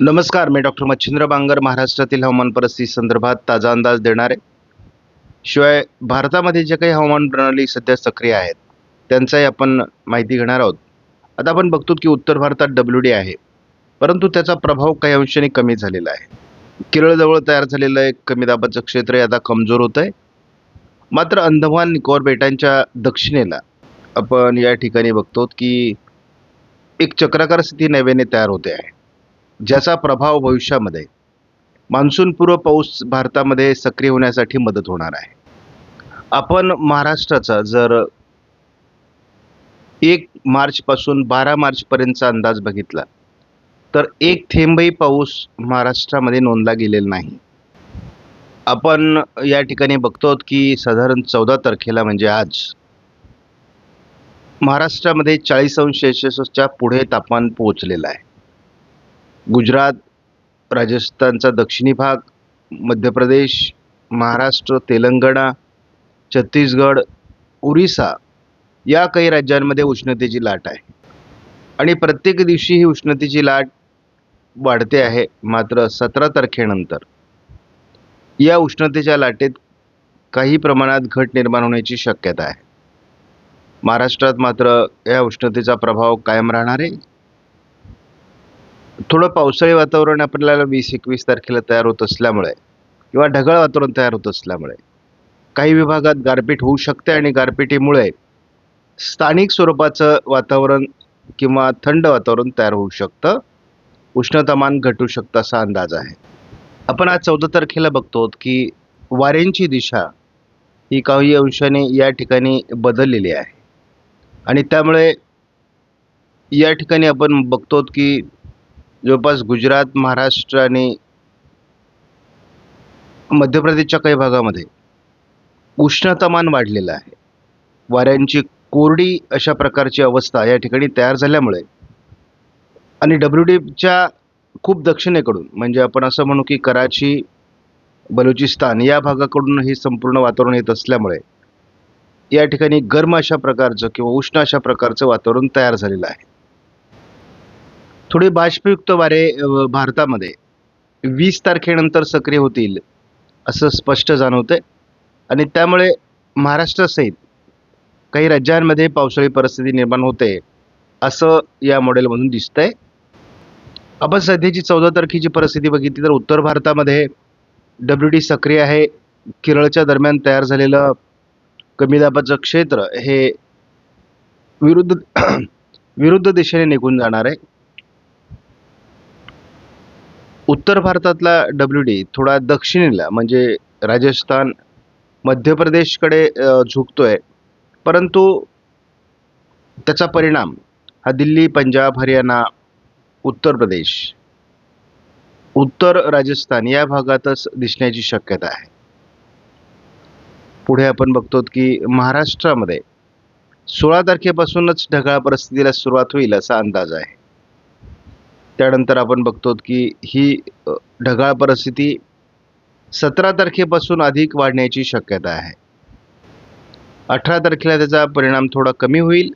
नमस्कार मी डॉक्टर मच्छिंद्र बांगर महाराष्ट्रातील हवामान परिस्थिती संदर्भात ताजा अंदाज देणार आहे. शिवाय भारतामध्ये जे काही हवामान प्रणाली सध्या सक्रिय आहेत त्यांचाही आपण माहिती घेणार आहोत. आता आपण बघतो की उत्तर भारतात डब्ल्यू डी आहे परंतु त्याचा प्रभाव काही अंशाने कमी झालेला आहे. केरळजवळ तयार झालेलं एक कमी दाबाचं क्षेत्र आता कमजोर होतं आहे मात्र अंदमान निकोबार बेटांच्या दक्षिणेला आपण या ठिकाणी बघतो की एक चक्राकार स्थिती नव्याने तयार होते आहे. ज्याचा प्रभाव भविष्यामध्ये मान्सूनपूर्व पाऊस भारतामध्ये सक्रिय होण्यासाठी मदत होणार आहे. आपण महाराष्ट्राचा जर एक मार्चपासून बारा मार्चपर्यंतचा अंदाज बघितला तर एक थेंबही पाऊस महाराष्ट्रामध्ये नोंदला गेलेला नाही. आपण या ठिकाणी बघतो की साधारण चौदा तारखेला म्हणजे आज महाराष्ट्रामध्ये चाळीस अंश सेल्सिअसच्या पुढे तापमान पोहोचलेलं आहे. गुजरात राजस्थानचा दक्षिणी भाग मध्य प्रदेश महाराष्ट्र तेलंगणा छत्तीसगड उरिसा या काही राज्यांमध्ये उष्णतेची लाट आहे. आणि प्रत्येक दिवशी ही उष्णतेची लाट वाढते आहे मात्र सतरा तारखेनंतर. या उष्णतेच्या लाटेत काही प्रमाणात घट निर्माण होण्याची शक्यता आहे. महाराष्ट्रात मात्र या उष्णतेचा प्रभाव कायम राहणार आहे. थोडं पावसाळी वातावरण आपल्याला वीस एकवीस तारखेला तयार होत असल्यामुळे किंवा ढगाळ वातावरण तयार होत असल्यामुळे काही विभागात गारपीट होऊ शकते आणि गारपिटीमुळे स्थानिक स्वरूपाचं वातावरण किंवा थंड वातावरण तयार होऊ शकतं. उष्णतामान घटू शकतं असा अंदाज आहे. आपण आज चौदा तारखेला बघतो की वाऱ्यांची दिशा ही काही अंशाने या ठिकाणी बदललेली आहे. आणि त्यामुळे या ठिकाणी आपण बघतो की जवळपास गुजरात महाराष्ट्र आणि मध्य प्रदेशच्या काही भागामध्ये उष्णतामान वाढलेलं आहे. वाऱ्यांची कोरडी अशा प्रकारची अवस्था या ठिकाणी तयार झाल्यामुळे आणि डब्ल्यू डीच्या खूप दक्षिणेकडून म्हणजे आपण असं म्हणू की कराची बलुचिस्तान या भागाकडून हे संपूर्ण वातावरण येत असल्यामुळे या ठिकाणी गरम अशा प्रकारचं किंवा उष्ण अशा प्रकारचं वातावरण तयार झालेलं आहे. थोडे बाष्पयुक्त वारे भारतामध्ये. वीस तारखेनंतर सक्रिय होतील असं स्पष्ट जाणवतंय. आणि त्यामुळे महाराष्ट्रासहित काही राज्यांमध्ये पावसाळी परिस्थिती निर्माण होते असं या मॉडेलमधून दिसतंय. आपण सध्याची चौदा तारखेची परिस्थिती बघितली तर उत्तर भारतामध्ये डब्ल्यू डी सक्रिय आहे. केरळच्या दरम्यान तयार झालेलं कमी दाबाचं क्षेत्र हे विरुद्ध विरुद्ध दिशेने निघून जाणार आहे. उत्तर भारतातला डब्ल्यू डी थोडा दक्षिणेला म्हणजे राजस्थान मध्य प्रदेशकडे झुकतोय. परंतु त्याचा परिणाम हा दिल्ली पंजाब हरियाणा उत्तर प्रदेश उत्तर राजस्थान या भागातच दिसण्याची शक्यता आहे. पुढे आपण बघतो की महाराष्ट्रामध्ये सोळा तारखेपासूनच ढगाळ परिस्थितीला सुरुवात होईल असा अंदाज आहे. त्यानंतर आपण बघतो की ही ढगाळ परिस्थिती सतरा तारखेपासून अधिक वाढण्याची शक्यता आहे. अठरा तारखेला त्याचा परिणाम थोडा कमी होईल.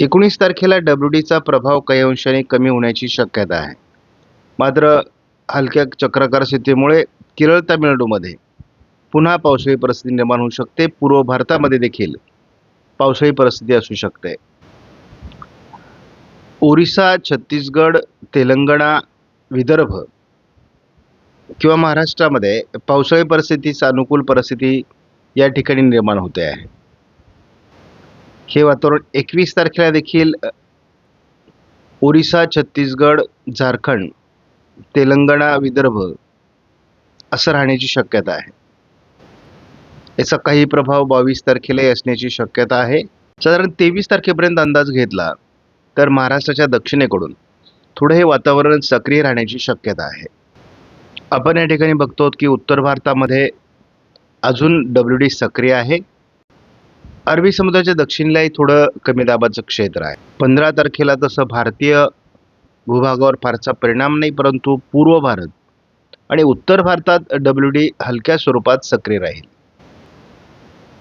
एकोणीस तारखेला डब्ल्यू डीचा प्रभाव काही अंशाने कमी होण्याची शक्यता आहे. मात्र हलक्या चक्राकार स्थितीमुळे केरळ तामिळनाडूमध्ये पुन्हा पावसाळी परिस्थिती निर्माण होऊ शकते. पूर्व भारतामध्ये देखील पावसाळी परिस्थिती असू शकते. ओरिसा छत्तीसगड तेलंगणा विदर्भ किंवा महाराष्ट्रामध्ये पावसाळी परिस्थितीस अनुकूल परिस्थिती या ठिकाणी निर्माण होते आहे. हे वातावरण एकवीस तारखेला देखील ओरिसा छत्तीसगड झारखंड तेलंगणा विदर्भ असं राहण्याची शक्यता आहे. याचा काही प्रभाव बावीस तारखेलाही असण्याची शक्यता आहे. साधारण तेवीस तारखेपर्यंत अंदाज घेतला तर महाराष्ट्राच्या दक्षिणेकडून. थोडं हे वातावरण सक्रिय राहण्याची शक्यता आहे. आपण या ठिकाणी बघतो की उत्तर भारतामध्ये अजून डब्ल्यू डी सक्रिय आहे. अरबी समुद्राच्या दक्षिणेलाही थोडं कमी दाबाचं क्षेत्र आहे. पंधरा तारखेला तसं भारतीय भूभागावर फारसा परिणाम नाही परंतु पूर्व भारत आणि उत्तर भारतात डब्ल्यू डी हलक्या स्वरूपात सक्रिय राहील.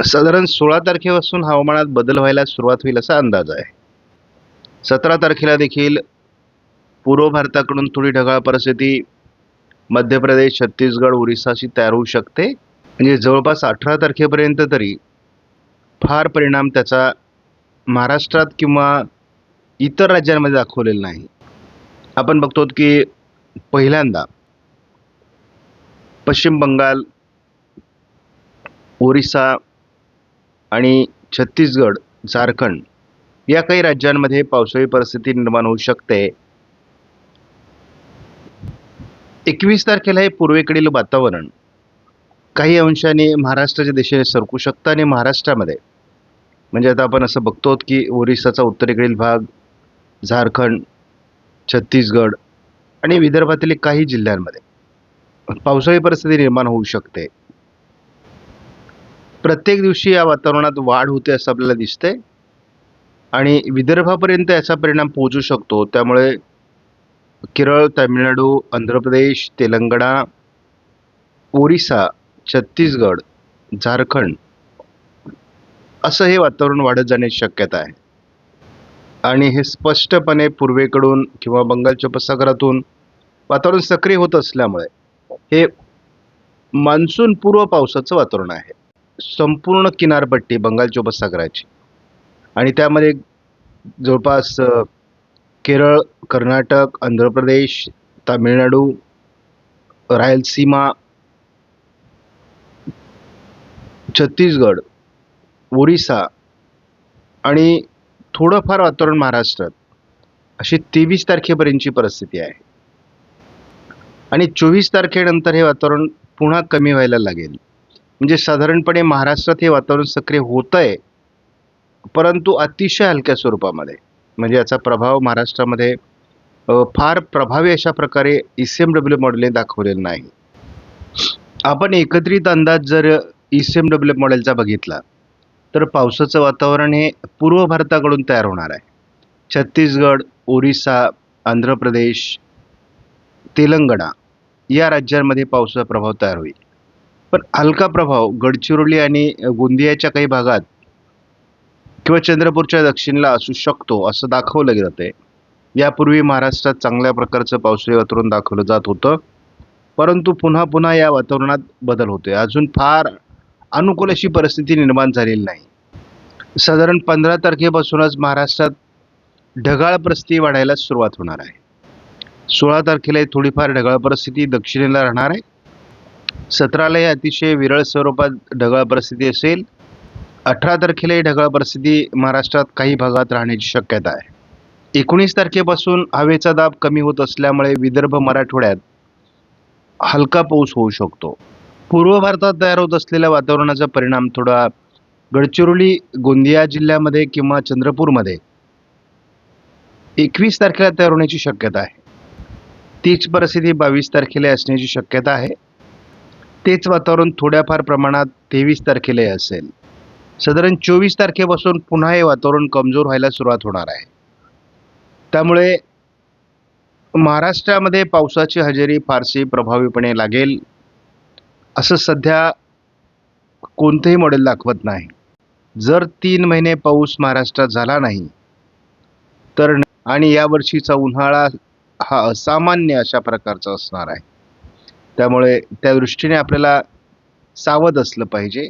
साधारण सोळा तारखेपासून हवामानात बदल व्हायला सुरुवात होईल असा अंदाज आहे. सतरा तारखेला देखील पूर्व भारताकडून थोडी ढगाळ परिस्थिती मध्य प्रदेश छत्तीसगड ओरिसाशी तयार होऊ शकते. म्हणजे जवळपास अठरा तारखेपर्यंत तरी फार परिणाम त्याचा महाराष्ट्रात किंवा इतर राज्यांमध्ये दाखवलेला नाही. आपण बघतो की पहिल्यांदा पश्चिम बंगाल ओरिसा आणि छत्तीसगड झारखंड या काही राज्यांमध्ये पावसाळी परिस्थिती निर्माण होऊ शकते. एकवीस तारखेला हे पूर्वेकडील वातावरण. काही अंशाने महाराष्ट्राच्या दिशेने सरकू शकतं आणि महाराष्ट्रामध्ये. म्हणजे आता आपण असं बघतो की ओरिसाचा उत्तरेकडील भाग झारखंड छत्तीसगड आणि विदर्भातील काही जिल्ह्यांमध्ये पावसाळी परिस्थिती निर्माण होऊ शकते. प्रत्येक दिवशी या वातावरणात वाढ होते असं आपल्याला दिसतंय. आणि विदर्भापर्यंत याचा परिणाम पोहोचू शकतो. त्यामुळे केरळ तामिळनाडू आंध्र प्रदेश तेलंगणा ओरिसा छत्तीसगड झारखंड असं हे वातावरण वाढत जाण्याची शक्यता आहे. आणि हे स्पष्टपणे पूर्वेकडून किंवा बंगालच्या उपसागरातून वातावरण सक्रिय होत असल्यामुळे हे मान्सून पूर्व पावसाचं वातावरण आहे. संपूर्ण किनारपट्टी बंगालच्या उपसागराची. आणि त्यामध्ये जवळपास केरळ कर्नाटक आंध्र प्रदेश तामिळनाडू रायलसीमा छत्तीसगड ओरिसा आणि थोडंफार वातावरण महाराष्ट्रात अशी तेवीस तारखेपर्यंतची परिस्थिती आहे. आणि चोवीस तारखेनंतर हे वातावरण पुन्हा कमी व्हायला लागेल. म्हणजे साधारणपणे महाराष्ट्रात हे वातावरण सक्रिय होत आहे परंतु अतिशय हलक्या स्वरूपामध्ये. म्हणजे याचा प्रभाव महाराष्ट्रामध्ये फार प्रभावी अशा प्रकारे ई सी एम डब्ल्यू मॉडेलने दाखवलेलं नाही. आपण एकत्रित अंदाज जर ई सी एम डब्ल्यू मॉडेलचा बघितला तर पावसाचं वातावरण हे पूर्व भारताकडून तयार होणार आहे. छत्तीसगड ओरिसा आंध्र प्रदेश तेलंगणा या राज्यांमध्ये पावसाचा प्रभाव तयार होईल. पण हलका प्रभाव गडचिरोली आणि गोंदियाच्या काही भागात किंवा चंद्रपूरच्या दक्षिणेला असू शकतो असं दाखवलं जातं आहे यापूर्वी महाराष्ट्रात चांगल्या प्रकारचं पावसाळी वातावरण दाखवलं जात होतं. परंतु पुन्हा पुन्हा या वातावरणात बदल होतोय. अजून फार अनुकूल अशी परिस्थिती निर्माण झालेली नाही. साधारण पंधरा तारखेपासूनच महाराष्ट्रात ढगाळ परिस्थिती वाढायला सुरुवात होणार आहे. सोळा तारखेलाही थोडीफार ढगाळ परिस्थिती दक्षिणेला राहणार आहे. सतरालाही अतिशय विरळ स्वरूपात ढगाळ परिस्थिती असेल. अठरा तारखेलाही ढगाळ परिस्थिती महाराष्ट्रात काही भागात राहण्याची शक्यता आहे. एकोणीस तारखेपासून हवेचा दाब कमी होत असल्यामुळे विदर्भ मराठवाड्यात हलका पाऊस होऊ शकतो. पूर्व भारतात तयार होत असलेल्या वातावरणाचा परिणाम थोडा गडचिरोली गोंदिया जिल्ह्यामध्ये किंवा चंद्रपूरमध्ये एकवीस तारखेला तयार होण्याची शक्यता आहे. तीच परिस्थिती बावीस तारखेला असण्याची शक्यता आहे. तेच वातावरण थोड्याफार प्रमाणात तेवीस तारखेलाही असेल. साधारण चोवीस तारखेपासून पुन्हा हे वातावरण कमजोर व्हायला सुरुवात होणार आहे. त्यामुळे महाराष्ट्रामध्ये पावसाची हजेरी फारशी प्रभावीपणे लागेल असं सध्या कोणतंही मॉडेल दाखवत नाही. जर तीन महिने पाऊस महाराष्ट्रात झाला नाही तर आणि यावर्षीचा उन्हाळा हा असामान्य अशा प्रकारचा असणार आहे. त्यामुळे त्या दृष्टीने आपल्याला सावध असलं पाहिजे.